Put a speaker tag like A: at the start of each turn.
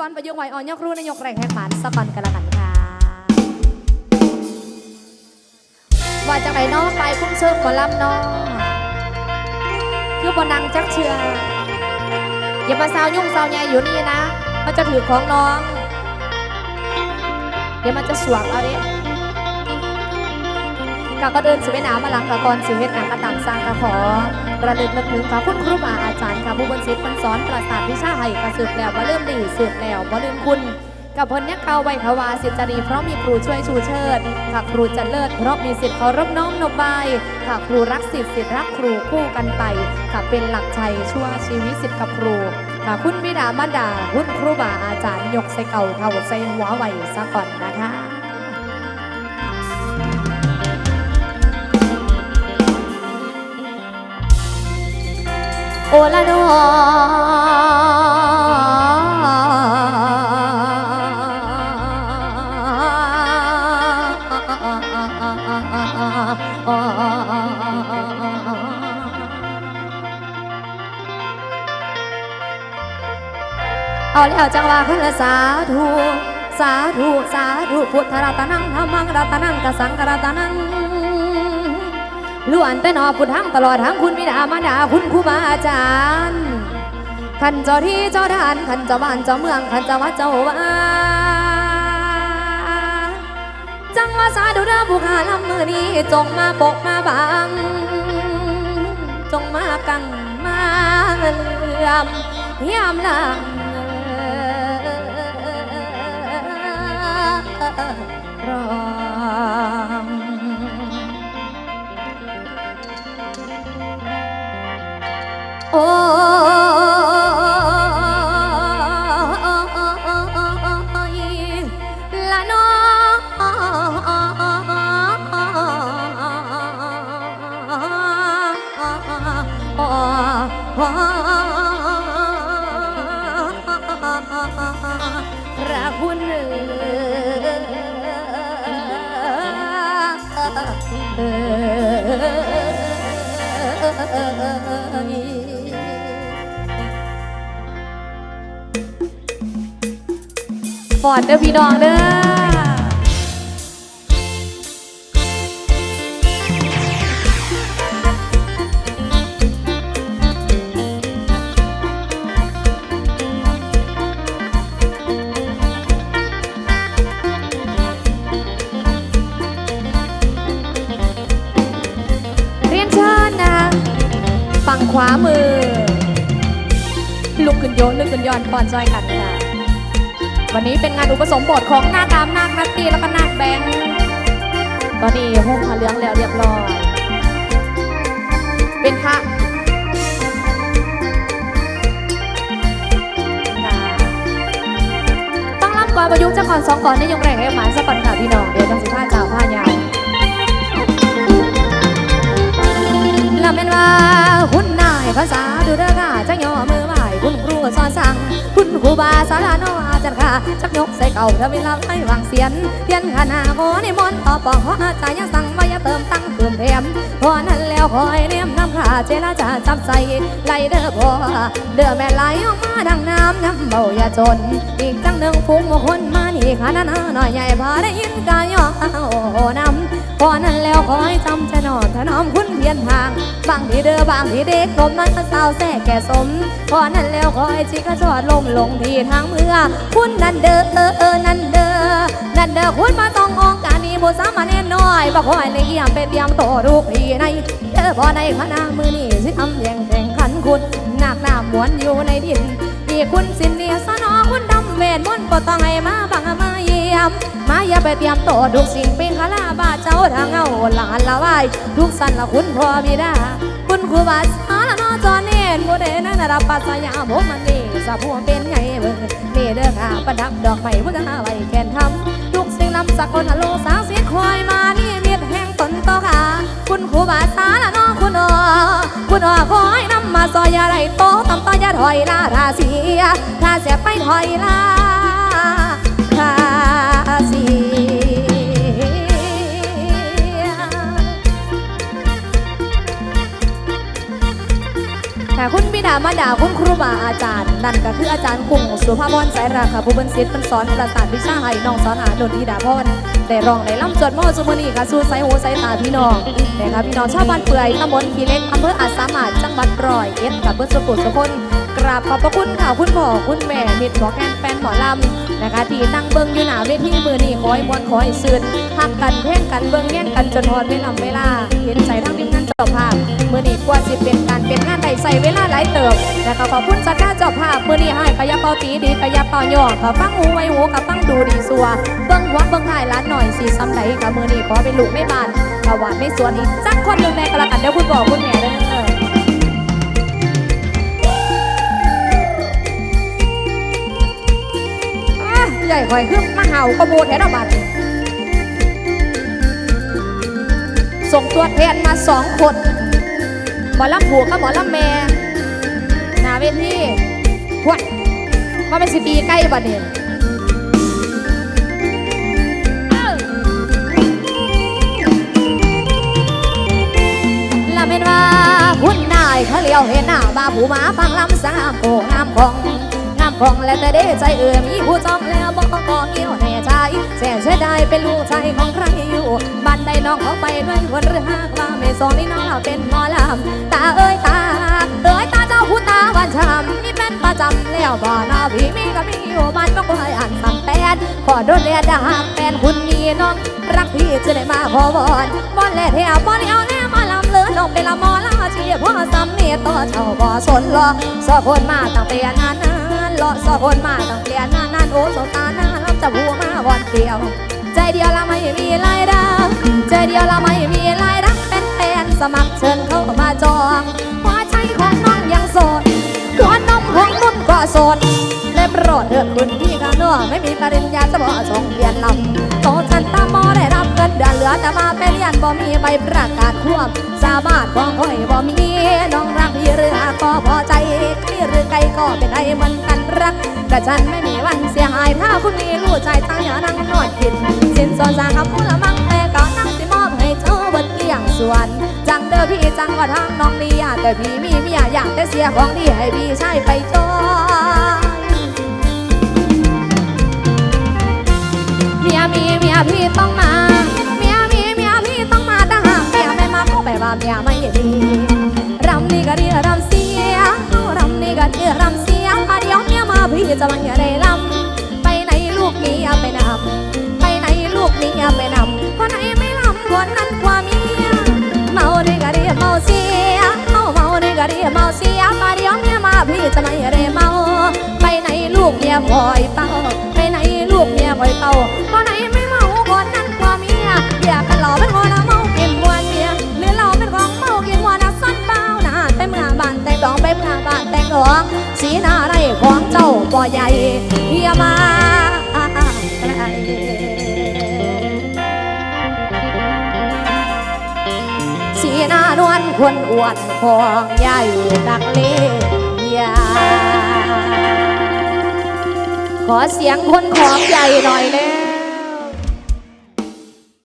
A: ก่อนประยุกต์ไว้อ่อนยกรู้นายกแรงแหกหมันสะก่อนกันละกันค่ะว่าจะไหน้องไปคุ้มเชิงก่อนลำน้องคือบนังจักเชืออย่ามาสาวยุ่งสาวใหญ่อยู่นี่นะมันจะถือของน้อง เดี๋ยวมันจะสวกเอาดิ กาก็เดินสิไปหนามาลังกะกอนสิเฮ็ดหนังกระตังสร้างกะขอระลึกนึกถึงกับคุณครูบาอาจารย์ค่ะผู้บรรสิทธิ์คนสอนประสาทวิชาให้กระสืบแล้วว่าเริ่มดีสืบแล้วว่าลืมคุณกับพลยักษ์เขาไวทวาสิทธิ์จรีเพราะมีครูช่วยชูเชิดค่ะครูจะเลิศเพราะมีสิทธิ์เคารพน้อมนบใบค่ะครูรักสิทธิ์สิทธิ์รักครูคู่กันไปค่ะเป็นหลักชัยชั่วชีวิตสิทธิ์กับครูค่ะคุณบิดามาดาคุณครูบาอาจารย์ยกใส่เก่าเท่าใส่หัวไหวซะก่อนนะคะ โอละนอเอาแล้วจังว่าคนละสาธุสาธุสาธุพุทธรัตนังธรรมังรัตนังกสังกรัตนัง ล้วนแต่นอพุทธังตลอดทั้งคุณบิดามาดาคุณครูบาอาจารย์ขันเจ้าที่เจ้าทานขันเจ้าบ้านเจ้าเมืองขันเจ้าวัดเจ้าว่าจังว่าสาธุด้อผู้ขาลำมือนี้จงมาปกมาบัง จงมากังมาเลื่อมยามลังรอง โอ้ยละน้รักคุณฟอ ดเด้อพี่น้องเด้อเรียนเชิญนะฝั่งขวามือ ลุกขึ้นโยนลุกขึ้นย้อนปอนจอยกันค่ะ วันนี้เป็นงานอุปสมบทของนาคดำนาคนัตตีแล้วก็นาคแบงค์ตอนนี้ห้องผ้าเหลืองแล้วเรียบร้อย เป็นพระต้องรับก่อนประยุกต์เจ้าก่อนสองก่อนได้ยงแรงให้หมานสักก่อนค่ะพี่น้อง เดี๋ยวจังสิผ้าเจ้าผ้ายาวลำเป็นว่าคุณนายภาษาดูเด้อค่ะจะย่อมือไหวคุณครูสอนสั่งคุณครูบาสาราโนอา จารย์ค่ะจักยกใส่เก่าเธอเวลาไห้วางเสียนเพียนขนาโอนิมนต์ต่อปอกขอใจยังสั่งว่าอย่าเติมตั้งเติมเทียมพอนั้นแล้วคอยเนียมน้ำขาเจรจาจับใส่ไหลเด้อพอเด้อแม่ไหลออกมาดังน้ำน้ำเบาอย่าจน อีกจังหนึ่งฟุ้งคนมานี่ขานานาหน่อยใหญ่พอได้ยินกายย่อโอ้น้ำ พอนั้นแล้วคอยจำจะนอนถนอมคุณเพียนทาง บางทีเด้อบางทีเด็กนมนั้นสาวแส่แก่สม พอนั้นแล้วคอยจิกระจอดลมลงที่ทางเมื่อ คุณนั่นเดอเออเออนั่นเดอนั่นเดอคุณมาต้ององการนี้บุษามาแน่น้อยบักคอยเลยเยี่ยมไปเตรียมโตลูกพี่ในเด้อพอในคณะมือนี่สิทำแย่งแข่งขันคุณหนักหน้าหมวนอยู่ในดินนี่คุณสินเดียสนอคุณดำเวทมนก็ต้องให้มาบังมาเยี่ยม อย่าไปเตรียมโตทุกสิ่งเป็นคาลาบาเจ้าทางเงาหลานละวายทุกสันละคุณพ่อบิดาคุณครูบาสารนอจอเนนโมเดนันรับปัสยาผมมันนี่สะพวงเป็นไงเบิ่งนี่เด้อค่ะประดับดอกไม้พุทธาไว้แขนทำทุกสิ่งลำสักคนฮัลโลสาวเสียควายมานี่เมียดแห่งตนต่อค่ะคุณครูบาสารนอคุณอคุณอคอยนำมาซอยยาไรโตตำต่อยาถอยลาราเสียถ้าเสียไปถอยลา เสียค่ะคุณบิดามาดาคุณครูบาอาจารย์ นั่นก็คืออาจารย์กุ้งสุภาพรสายราค่ะผู้เป็นศิษย์เป็นสอนประสานวิชาให้น้องสอนหาดนธิดาพรได้ร้องได้ล่ำจดมอจุมอนีค่ะสู่สายหูสายตาพี่น้องนะคะพี่น้องชาวบ้านเปื่อยตำบลขีเล็กอำเภออาสามารจังหวัดร้อยเอ็ดกับเบิร์สุขุสุคน กราบขอบพระคุณค่ะคุณพ่อคุณแม่มิตรหมอแกนแฟนหมอลำนะคะที่นั่งเบิ่งอยู่หนาเวทีมือนี้ขอให้มวลขอให้ซื่นหักกันเพ่งกันเบิ่งแย่งกันจนฮอดเวลาเวลา เห็นใจทั้งทีมงานเจ้าภาพมือนี้กว่าสิเป็นการเป็นงานใดใส่เวลาหลายเติบแล้วก็ขอบคุณสัตว์เจ้าภาพมือนี้ให้กายาเป่าตีดีกายาเป่าหยอกกับฟังหูไว้หูกับฟังดูดีสัวเบิ่งหัวเบิ่งท้ายล้านหน่อยสีซ้ำใดกับมือนี้ขอเป็นลูกไม่บานถวายไม่สวนอีกจักคนหนึ่งในกระกันเดี๋ยวคุณบอกคุณแม่ ใหญ่ข่อยคือมาเห่าขโมยแถวบัตรส่งตัวแทนมาสองคนหมอลำผัวกับหมอลำแม่หนาเวทีพวดมาเป็นสิปีใกล้บัดนี้เอ้าละเม็นว่าคุณนนายเขาเลี้ยวเห็นหน้าบาผูมาฟังลำสามโกงามของ งามของและแต่เด้ใจเอื่อมีผู้จองแล้วบอกก็เกี่ยวแน่ใจแสนเสียดายเป็นลูกชายของใครอยู่บ้านใดน้องเขาไปด้วยคนหรือหากว่าไม่สองนี่น้องเราเป็นหมอลำตาเอ้ยตาเอ้ยตาเจ้าผู้ตาหวานช้ำมีเป็นประจำแล้วบ่หน้าพี่มีก็มีอยู่บ้านก็คอยอ่านคำแปนขอโดนเลียดาแฟนคุณมีน้องรักพี่จะได้มาขอวอนบอนแลแถวบอนเอาแน่มาลำเลือลงไปละมอลาชีพ่อซ้ำเนียต่อเจ้าบ่สนหรอสอคนมาตั้งแต่นา นนานรอสอคนมาต้องแต่นหนนานโอ้สงตาหน้านรับจะหัวมาวันเดียว ใจเดียวละไม่มีรายได้ใจเดียวละไม่มีรายรับเป็นแฟนสมัครเชิญเข้ามาจองหัวใจของน้องยังโสดหัวนมของนุ่นก็โสดเล็บรอดเถิดคุณพี่ อไม่มีปริญญาจะบอกส่งเรียนลำโตฉันตามอได้รับเงินเดือนเหลือแต่มาไปเรียนบ่มีใบประกาศควบสาบานของข่อยบ่มีน้องรักพี่หรือหาก็พอใจใกล้หรือไกลก็เป็นได้เหมือนกันรักแต่ฉันไม่มีวันเสียหายถ้าคุณมีรู้ใจตั้งอย่านั่งนอนกินสินสอนสาคำพูดละมั่งแต่ก็นั่งสิมอบให้เจ้าบนเลี้ยงส่วนจังเด้อพี่จังว่าทางน้องดีอะแต่พี่มีเมียอยากแต่เสียของดีให้พี่ใช้ไปจอ ต้องมา เมียมีเมียพี่ต้องมาถ้าหากเมียไม่มาก็แปลว่าเมียไม่ดีรำนี่ก็ดีรำเสียเอารำนี่ก็ดีรำเสียมาเดี๋ยวเมียมาพี่จะมาอย่าได้รำไปไหนลูกเมียไปนำไปไหนลูกเมียไปนำคนไหนไม่รำคนนั้นกว่าเมียเมาด้ก็ดีเมาเสียเมาเมาด้ก็ดีเมาเสียมาเดี๋ยวเมียมาพี่จะไม่ได้เมาไปไหนลูกเมียคอยเป่าไปไหนลูกเมียคอยเป่าคนไหนไม่ บ่ใหญ่เฮียมาไกลสีหน้านวลคนอวดของใหญ่ตักเลี้ยงขอเสียงคนของใหญ่หน่อยเลย